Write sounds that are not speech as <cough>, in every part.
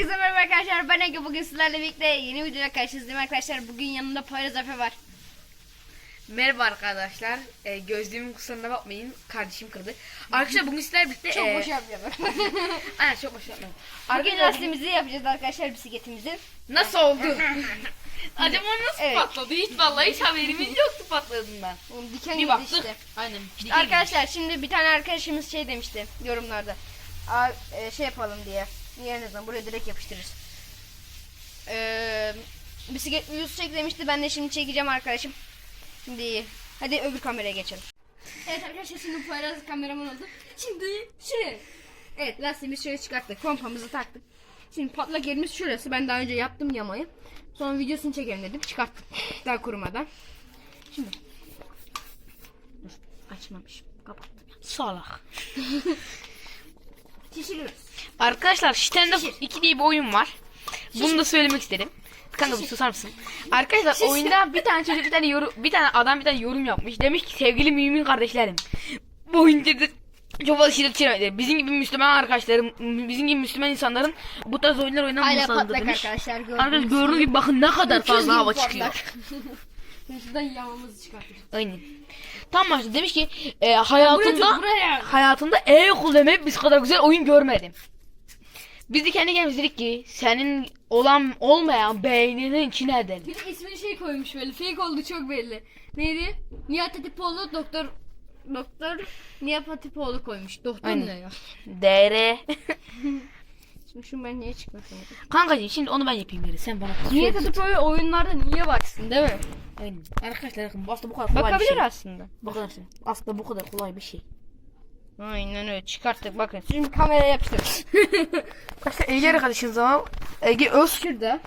Herkese merhaba arkadaşlar. Ben Ege. Bugün sizlerle birlikte yeni videoda karşınızdayım arkadaşlar. Bugün yanımda Poyraz Efe var. Merhaba arkadaşlar. Ee, gözlüğümün kusuruna bakmayın. Kardeşim kırdı. Arkadaşlar bugün sizlerle birlikte... Çok ee, boş yapıyorlar. <laughs> Aynen çok boş yapmayın. Bugün lastiğimizi yapacağız arkadaşlar bisikletimizin. nasıl oldu? <laughs> Acaba nasıl Evet. patladı? Hiç vallahi hiç haberimiz yoktu patladığından. Oğlum diken Bir baktık. işte. Aynen. İşte arkadaşlar şimdi bir tane arkadaşımız şey demişti yorumlarda. Abi, e, şey yapalım diye. Yerinizden buraya direkt yapıştırırız. Ee, bisiklet videosu çek demişti. Ben de şimdi çekeceğim arkadaşım. Şimdi hadi öbür kameraya geçelim. Evet arkadaşlar şimdi Poyraz kameraman oldu. Şimdi şuraya. Evet lastiğimizi şöyle çıkarttık. Pompamızı taktık. Şimdi patlak yerimiz şurası. Ben daha önce yaptım yamayı. Sonra videosunu çekelim dedim. Çıkarttım. Daha kurumadan. Şimdi. Dur, açmamışım. Kapattım. Salak. <laughs> Şişiriyoruz. Arkadaşlar Stand Up Şişir. 2 diye bir oyun var. Bunu da söylemek istedim. Kanka bir susar mısın? Arkadaşlar oyunda bir tane çocuk bir tane yorum, bir tane adam bir tane yorum yapmış. Demiş ki sevgili mümin kardeşlerim. Bu oyunda da çok fazla şiddet içermedi. Bizim gibi Müslüman arkadaşlarım, bizim gibi Müslüman insanların bu tarz oyunlar patlak demiş. arkadaşlar. Arkadaşlar gördüğünüz gibi bakın ne kadar fazla hava çıkıyor. <laughs> Şuradan yağmamızı çıkartacağız. Aynen. Tam başta demiş ki e, hayatımda Buraya, buraya. hayatımda E kullanıp biz kadar güzel oyun görmedim. Biz de kendi kendimize dedik ki senin olan olmayan beyninin içine edelim. Bir de ismini şey koymuş böyle. Fake oldu çok belli. Neydi? Nihat Hatipoğlu doktor doktor Nihat Hatipoğlu koymuş. Doktor Aynen. ne ya? DR. <laughs> Şimdi şunu ben niye çıkmasın? Kankacığım şimdi onu ben yapayım yeri. Sen bana Nihat Hatipoğlu oyunlarda niye baksın değil mi? Aynen. Arkadaşlar bakın bu aslında bu kadar kolay bir Bakabilir şey. aslında. Bakın aslında. Bu kadar kolay bir şey. Aynen öyle çıkarttık bakın. Şimdi kameraya yapıştır. <laughs> Arkadaşlar Ege arkadaşınız ama Ege öz Şurada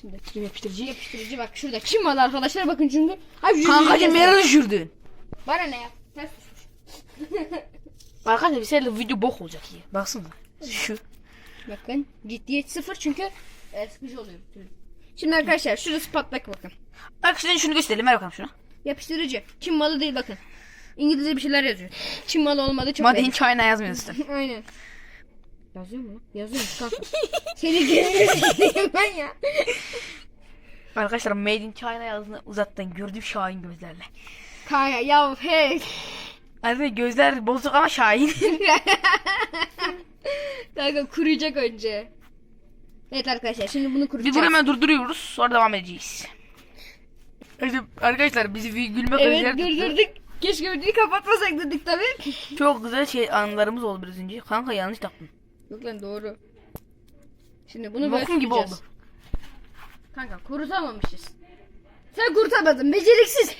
Şimdi kim yapıştırıcı? yapıştırıcı bak şurada. Kim var arkadaşlar bakın çünkü. Abi yüz Kankacığım yüz- yere düşürdün. Bana ne ya? Ters düşmüş. <laughs> Arkadaşlar bir sefer video bok olacak iyi. Baksana. Şu. Bakın ciddiyet sıfır çünkü e, sıkıcı oluyor. Şimdi arkadaşlar şurası patlak bakın. Arkadaşlar şunu gösterelim. Ver bakalım şuna. Yapıştırıcı. Çin malı değil bakın. İngilizce bir şeyler yazıyor. Çin malı olmadı çok Made in. China yazmıyor üstte. <laughs> Aynen. Yazıyor mu? Yazıyor kanka. <laughs> Seni görüyorum ben ya. Arkadaşlar Made in China yazdığını uzaktan gördüm şahin gözlerle. Kanka ya hey. Arkadaşlar gözler bozuk ama şahin. <laughs> kanka kuruyacak önce. Evet arkadaşlar şimdi bunu Biz kurutacağız. bunu hemen durduruyoruz. Sonra devam edeceğiz. İşte arkadaşlar bizi bir gülme Evet durdurduk. Keşke videoyu kapatmasak dedik tabi. <laughs> Çok güzel şey anılarımız oldu biraz önce. Kanka yanlış taktın. Yok lan doğru. Şimdi bunu böyle Vakum gibi oldu. Kanka kurutamamışız. Sen kurutamadın beceriksiz.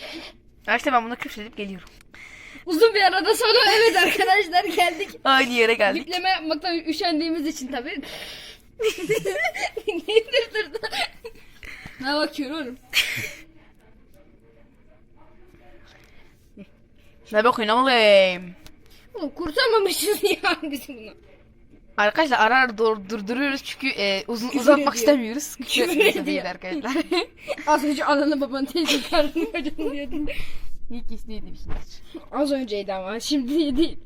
Arkadaşlar ben buna küfredip geliyorum. Uzun bir arada sonra evet arkadaşlar geldik. Aynı yere geldik. Yükleme yapmaktan üşendiğimiz için tabi. Nedir dur dur. Ne bakıyorsun oğlum? Ne bakıyorsun oğlum? Oğlum kurtamamışız ya <laughs> biz bunu. Arkadaşlar ara ara dur- durduruyoruz çünkü e, uzun Küfür uzatmak ediyor. istemiyoruz. Küfür ediyor. arkadaşlar. <laughs> Az önce ananı babanı teyze karnını kocanı diyordun. İlk istediğim bir şey. Az önceydi ama şimdi değil.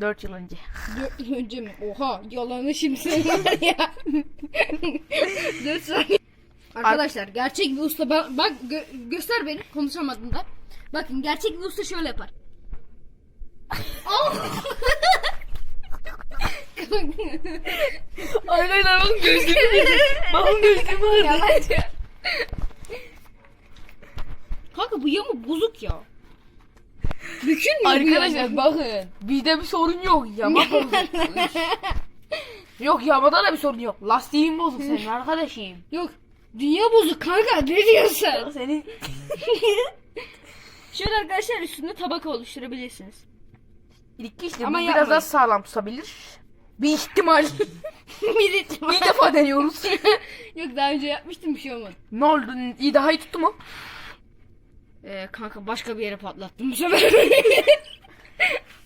4 yıl önce. Dört yıl önce mi? Oha yalanı şimdi var ya. <laughs> Dört saniye. Arkadaşlar gerçek bir usta bak, bak gö- göster beni konuşamadım da. Bakın gerçek bir usta şöyle yapar. Al. Arkadaşlar bakın gözlüğümü Bakın gözlüğümü vardı. Yalancı. Kanka bu yama bozuk ya. Bükülmüyor bu Arkadaşlar bakın. Bizde bir sorun yok. Yama <laughs> bozuk. yok yamada da bir sorun yok. Lastiğin bozuk senin arkadaşım. Yok. Dünya bozuk kanka ne diyorsun? Senin <laughs> Şöyle arkadaşlar üstünde tabaka oluşturabilirsiniz. İlk işte Ama bu yapmayın. biraz daha sağlam tutabilir. Bir ihtimal. <laughs> Bir ihtimal. İlk defa deniyoruz. Yok daha önce yapmıştım bir şey olmadı. ne oldu? İyi daha iyi tuttu mu? Ee, kanka başka bir yere patlattım bu sefer. <laughs>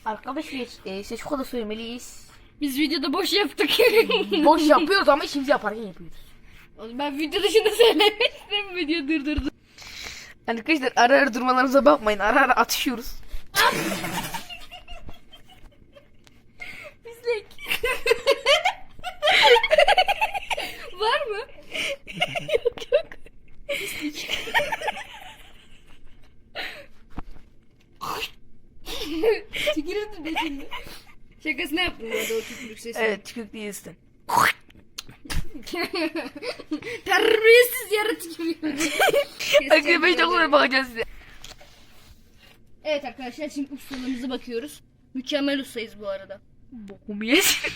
Arkadaşlar e, size şu kadar söylemeliyiz. Biz videoda boş yaptık. <laughs> Boş yapıyoruz ama işimizi yaparken yapıyoruz. Oğlum ben video dışında söylemiştim. Video durdurdu. Arkadaşlar ara ara durmalarımıza bakmayın. Ara ara atışıyoruz. Tükürük değilsin. <laughs> Terbiyesiz yaratık gibi. <laughs> Arkadaşlar ben çok sonra bakacağız size. Evet arkadaşlar şimdi ustalığımıza bakıyoruz. Mükemmel ustayız bu arada. Bokumu yesin.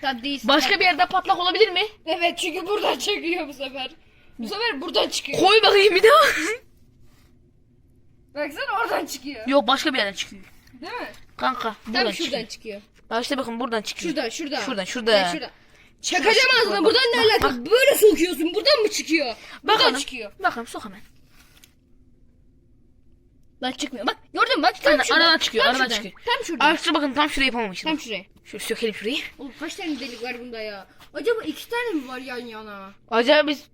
Tabii değilsin. Başka bir yerde patlak olabilir mi? Evet çünkü buradan çıkıyor bu sefer. Bu sefer buradan çıkıyor. Koy bakayım bir daha. Baksana oradan çıkıyor. Yok başka bir yerden çıkıyor. Değil mi? Kanka buradan Tam şuradan çıkıyor. çıkıyor. Aa işte bakın buradan çıkıyor. Şuradan şuradan. Şuradan, şurada. Evet, şuradan. Çakacağım ağzına buradan ne alaka? Böyle sokuyorsun buradan mı çıkıyor? Buradan Bakalım. çıkıyor. Bakalım sok hemen. Lan çıkmıyor. Bak gördün mü? Bak tam Aynen, şuradan. aradan çıkıyor, Tam aradan şuradan. çıkıyor. Tam şuradan. Arkadaşlar bakın tam şuraya yapamamıştım. Tam şuraya. Şu sökelim şurayı. Oğlum kaç tane delik var bunda ya? Acaba iki tane mi var yan yana? Acaba biz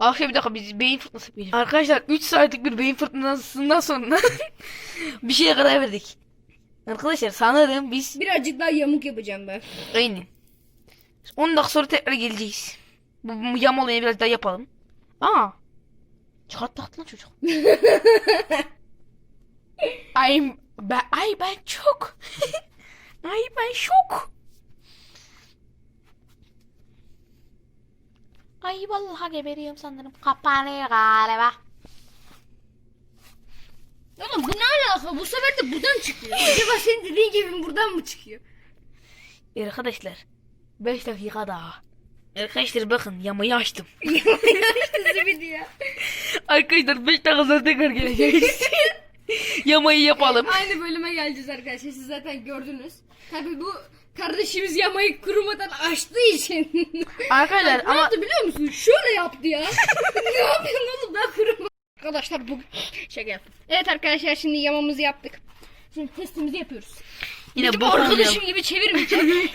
Arkadaşlar bir dakika biz beyin fırtınası. Arkadaşlar 3 saatlik bir beyin fırtınasından sonra <laughs> bir şeye karar verdik. Arkadaşlar sanırım biz Birazcık daha yamuk yapacağım ben. aynen 10 dakika sonra tekrar geleceğiz. Bu, bu yam olayını biraz daha yapalım. Aa. Çıkart taktı lan çocuk. <laughs> ay ben ay ben çok. <laughs> ay ben şok. Ay vallahi geberiyorum sanırım. Kapanıyor galiba. Oğlum bu ne alaka? Bu sefer de buradan çıkıyor. Acaba senin dediğin gibi buradan mı çıkıyor? Arkadaşlar 5 dakika daha. Arkadaşlar bakın yamayı açtım. <laughs> Zibidi ya. Arkadaşlar 5 dakika sonra tekrar geleceğiz. <laughs> yamayı yapalım. Aynı bölüme geleceğiz arkadaşlar. Siz zaten gördünüz. Tabii bu kardeşimiz yamayı kurumadan açtığı için. Arkadaşlar ne ama yaptı biliyor musun? Şöyle yaptı ya. <laughs> ne yapıyorsun oğlum daha kuruma. Arkadaşlar bu <laughs> şaka yaptım. Evet arkadaşlar şimdi yamamızı yaptık. Şimdi testimizi yapıyoruz. yine Bizim arkadaşım gibi çevirmeyeceğim. <laughs>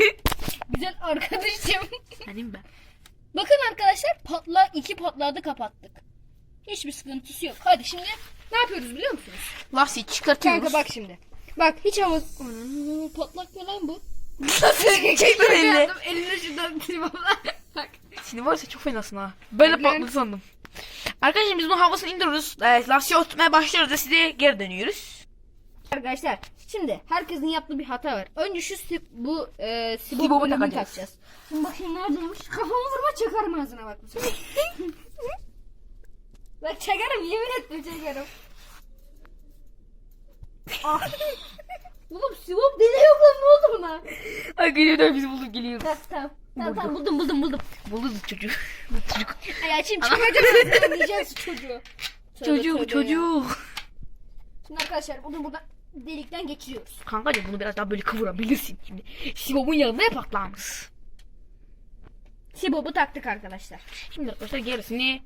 Güzel arkadaşım. Hani ben. Bakın arkadaşlar patla iki patlağı da kapattık. Hiçbir sıkıntısı yok. Hadi şimdi ne yapıyoruz biliyor musunuz? Lastiği çıkartıyoruz. Kanka bak şimdi. Bak hiç havuz... Patlak mı lan bu? Çekme elini. Eline şuradan. Bak. Seni varsa çok fenasın ha. Böyle Aynen. patladı sandım. Arkadaşlar biz bunun havasını indiriyoruz. Evet, lastiği oturtmaya başlıyoruz da size geri dönüyoruz. Arkadaşlar şimdi herkesin yaptığı bir hata var. Önce şu si- bu e, Sibobu takacağız. takacağız. Şimdi bakayım neredeymiş. Kafamı vurma çakarım ağzına bak <laughs> bak çakarım yemin ettim çakarım. ah. <laughs> Oğlum sibop deli yok lan ne oldu buna? Arkadaşlar biz bulduk geliyoruz. Tamam tamam. Tamam tamam buldum buldum buldum. Bulduk çocuğu. Çocuk. Ay açayım ağzını anlayacağız çocuğu. Çocuk çocuk. Şimdi arkadaşlar bunu buradan delikten geçiriyoruz. Kankacığım bunu biraz daha böyle kıvırabilirsin şimdi. Sibop'un yanına yapaklağımız. Sibop'u taktık arkadaşlar. Şimdi arkadaşlar gerisini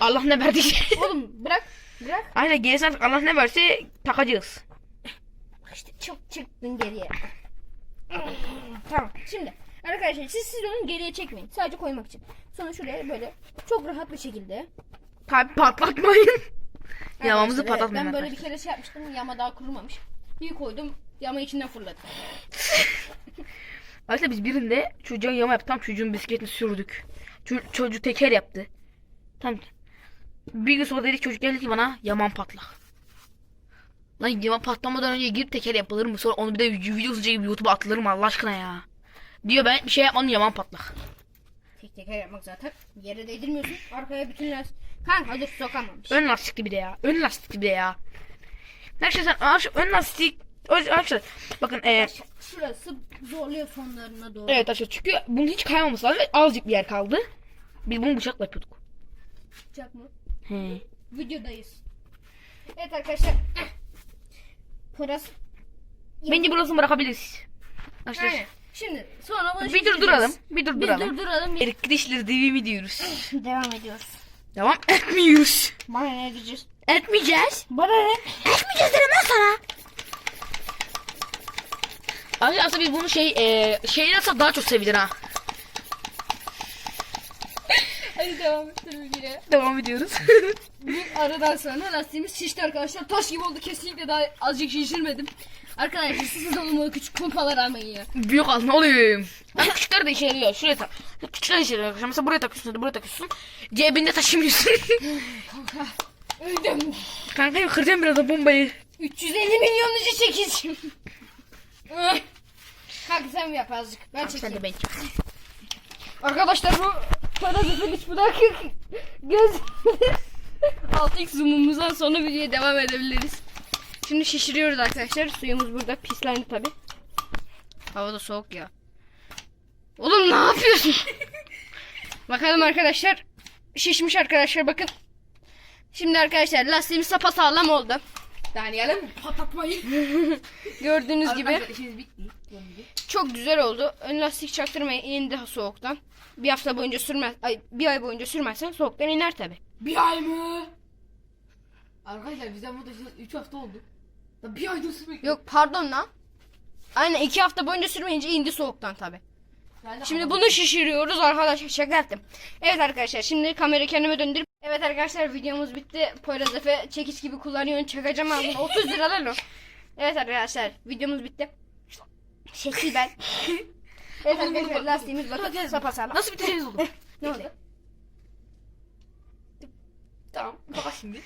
Allah ne verdiyse. <laughs> Oğlum bırak. Bırak. Aynen gerisini artık Allah ne verse takacağız. İşte çok çıktın geriye. tamam. Şimdi arkadaşlar siz siz onu geriye çekmeyin. Sadece koymak için. Sonra şuraya böyle çok rahat bir şekilde. Tabi patlatmayın. Yamamızı evet, patlatmayın Ben böyle bir kere şey yapmıştım. Yama daha kurumamış. Bir koydum. Yama içinden fırladı. Aslında biz birinde çocuğa yama yaptık. Tam çocuğun bisikletini sürdük. Ço- çocuğu teker yaptı. Tam bir gün sonra dedik çocuk geldi ki bana yaman patlak. Lan yaman patlamadan önce gir teker yapılır mı? Sonra onu bir de video gibi YouTube'a atılır mı Allah aşkına ya? Diyor ben bir şey yapmadım yaman patlak. Tek teker yapmak zaten. Yere değdirmiyorsun. Arkaya bütün lastik. Kanka dur sokamamış. Ön lastikli bir de ya. Ön lastikli bir de ya. Arkadaşlar sen arkadaşlar ön lastik arkadaşlar bakın e, Şurası zorluyor sonlarına doğru. evet arkadaşlar çünkü bunun hiç kaymaması lazım ve azıcık bir yer kaldı. Biz bunu bıçakla yapıyorduk. Çıkacak mı? He. Videodayız. Evet arkadaşlar. Burası. Bence burasını bırakabiliriz. Arkadaşlar Aynen. Şimdi sonra bunu bir durduralım. Bir Biz durduralım. durduralım. Bir... Arkadaşlar devam ediyoruz. Devam ediyoruz. Devam etmiyoruz. Bana ne diyeceğiz? Etmeyeceğiz. Bana ne? Etmeyeceğiz dedim ben sana. Aslında, aslında biz bunu şey e, şeyi nasıl daha çok sevilir ha. <laughs> Hadi devam edelim yine. Devam ediyoruz. Bir aradan sonra lastiğimiz şişti arkadaşlar. Taş gibi oldu kesinlikle daha azıcık şişirmedim. Arkadaşlar siz de olmalı küçük kumpalar almayın ya. Büyük al ne oluyor? Ama küçükler de işe yarıyor. Şuraya tak. Küçükler işe yarıyor arkadaşlar. Mesela buraya takıyorsun, buraya takıyorsun. Cebinde taşımıyorsun. <laughs> Öldüm. Kanka kıracağım biraz da bombayı. 350 milyonuncu çekişim. Kanka sen mi yap azıcık? Ben çekeyim. ben. Arkadaşlar bu parazitlik hiç bırakın. Göz <laughs> 6x zoom'umuzdan sonra videoya devam edebiliriz. Şimdi şişiriyoruz arkadaşlar. Suyumuz burada pislendi tabi. Hava da soğuk ya. Oğlum ne yapıyorsun? <laughs> Bakalım arkadaşlar. Şişmiş arkadaşlar bakın. Şimdi arkadaşlar lastiğimiz sapasağlam oldu. Deneyelim patlatmayı. <laughs> Gördüğünüz gibi. Bitti. Çok güzel oldu. Ön lastik çaktırmayın indi soğuktan. Bir hafta boyunca sürmez, ay bir ay boyunca sürmezsen soğuktan iner tabi. Bir ay mı? Arkadaşlar bizden bu 3 hafta oldu. Da bir aydır bekliyor. Yok pardon lan. Aynen iki hafta boyunca sürmeyince indi soğuktan tabi. Şimdi bunu şişiriyoruz arkadaşlar şaka yaptım. Evet arkadaşlar şimdi kamerayı kendime döndürüp. Evet arkadaşlar videomuz bitti. Poyraz Efe çekiç gibi kullanıyor. Çakacağım ağzına <laughs> 30 lira lan o. Evet arkadaşlar videomuz bitti. Şekil ben. <laughs> evet arkadaşlar lastiğimiz bakın sapasağlam. Nasıl bitireceğiz oğlum? <laughs> Ne oldu? tamam kapat şimdi.